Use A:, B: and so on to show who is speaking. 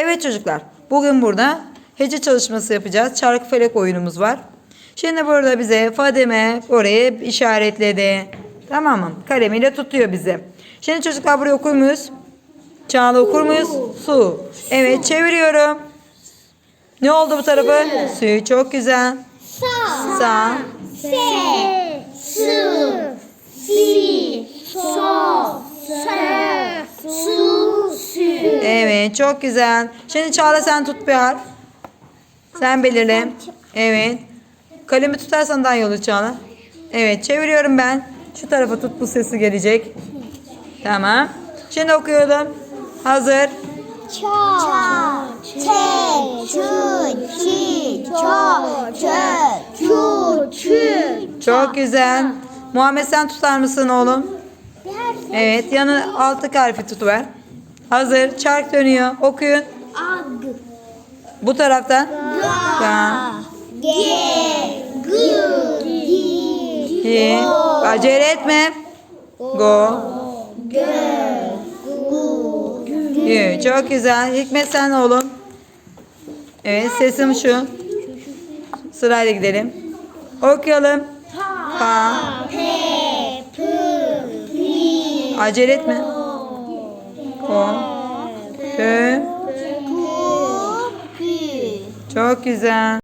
A: Evet çocuklar, bugün burada hece çalışması yapacağız. Çarkı felek oyunumuz var. Şimdi burada bize Fadime orayı işaretledi. Tamam mı? Kalemiyle tutuyor bizi. Şimdi çocuklar buraya okur muyuz? Çağla okur muyuz? Su. Evet çeviriyorum. Ne oldu bu tarafı? Suyu çok güzel.
B: Sa,
A: Sağ.
B: se, sı, si, so, se, su, sü.
A: Evet çok güzel. Şimdi Çağla sen tut bir harf. Sen belirle. Evet. Kalemi tutarsan daha iyi olur Çağla. Evet çeviriyorum ben. Şu tarafa tut bu sesi gelecek. Tamam. Şimdi okuyorum. Hazır.
B: Ça, çe, çü, çi, ço, çö, çu, çü.
A: Çok güzel. Muhammed sen tutar mısın oğlum? Evet yanı altı harfi tutuver. Hazır. Çark dönüyor. Okuyun.
B: Ag,
A: Bu taraftan. Ga.
B: ge, gı, gi,
A: Gi. Acele etme. Go. Gü. Çok güzel. Hikmet sen oğlum. Evet sesim şu. Sırayla gidelim. Okuyalım. Pa.
B: pe, pı,
A: Acele etme.
B: Pü.
A: Çok güzel.